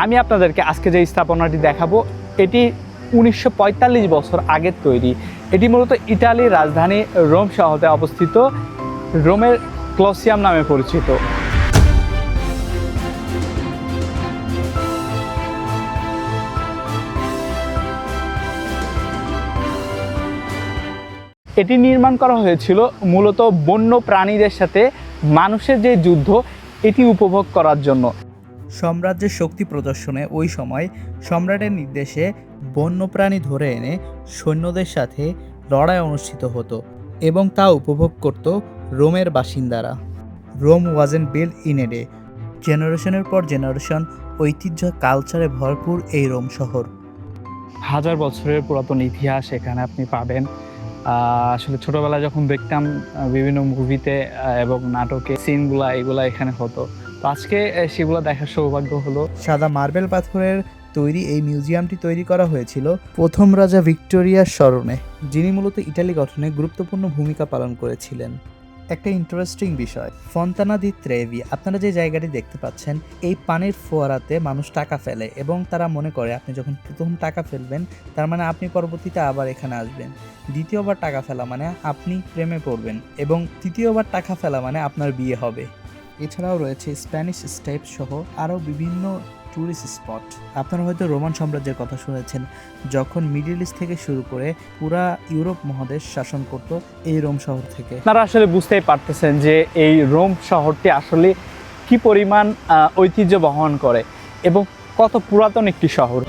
আমি আপনাদেরকে আজকে যে স্থাপনাটি দেখাবো, এটি উনিশশো পঁয়তাল্লিশ বছর আগের তৈরি। এটি মূলত ইটালির রাজধানী রোম শহরে অবস্থিত, রোমের ক্লসিয়াম নামে পরিচিত। এটি নির্মাণ করা হয়েছিল মূলত বন্য প্রাণীদের সাথে মানুষের যে যুদ্ধ, এটি উপভোগ করার জন্য। সাম্রাজ্যের শক্তি প্রদর্শনে ওই সময় সম্রাটের নির্দেশে বন্যপ্রাণী ধরে এনে সৈন্যদের সাথে লড়াই অনুষ্ঠিত হতো এবং তা উপভোগ করত রোমের বাসিন্দারা। Rome wasn't built in a day জেনারেশনের পর জেনারেশন ঐতিহ্য কালচারে ভরপুর এই রোম শহর। হাজার বছরের পুরাতন ইতিহাস এখানে আপনি পাবেন। আসলে ছোটবেলায় যখন দেখতাম বিভিন্ন মুভিতে এবং নাটকে সিনগুলা এগুলা এখানে হতো। আজকে সেগুলো দেখার সৌভাগ্য হলো। সাদা মার্বেল পাথরের তৈরি এই মিউজিয়ামটি তৈরি করা হয়েছিল প্রথম রাজা ভিক্টোরিয়ার স্মরণে, যিনি মূলত ইটালি গঠনে গুরুত্বপূর্ণ ভূমিকা পালন করেছিলেন। একটা ইন্টারেস্টিং বিষয়, ফন্তানা দি ত্রেভি, আপনারা যে জায়গাটি দেখতে পাচ্ছেন, এই পানির ফোয়ারাতে মানুষ টাকা ফেলে এবং তারা মনে করে আপনি যখন প্রথম টাকা ফেলবেন, তার মানে আপনি পরবর্তীতে আবার এখানে আসবেন। দ্বিতীয়বার টাকা ফেলা মানে আপনি প্রেমে পড়বেন এবং তৃতীয়বার টাকা ফেলা মানে আপনার বিয়ে হবে। এছাড়াও রয়েছে স্প্যানিশ স্টেপ সহ আরও বিভিন্ন ট্যুরিস্ট স্পট আপনারা হয়তো রোমান সাম্রাজ্যের কথা শুনেছেন, যখন মিডিল ইস্ট থেকে শুরু করে পুরা ইউরোপ মহাদেশ শাসন করত এই রোম শহর থেকে। আপনারা আসলে বুঝতেই পারতেছেন যে এই রোম শহরটি আসলে কি পরিমাণ ঐতিহ্য বহন করে এবং কত পুরাতন একটি শহর।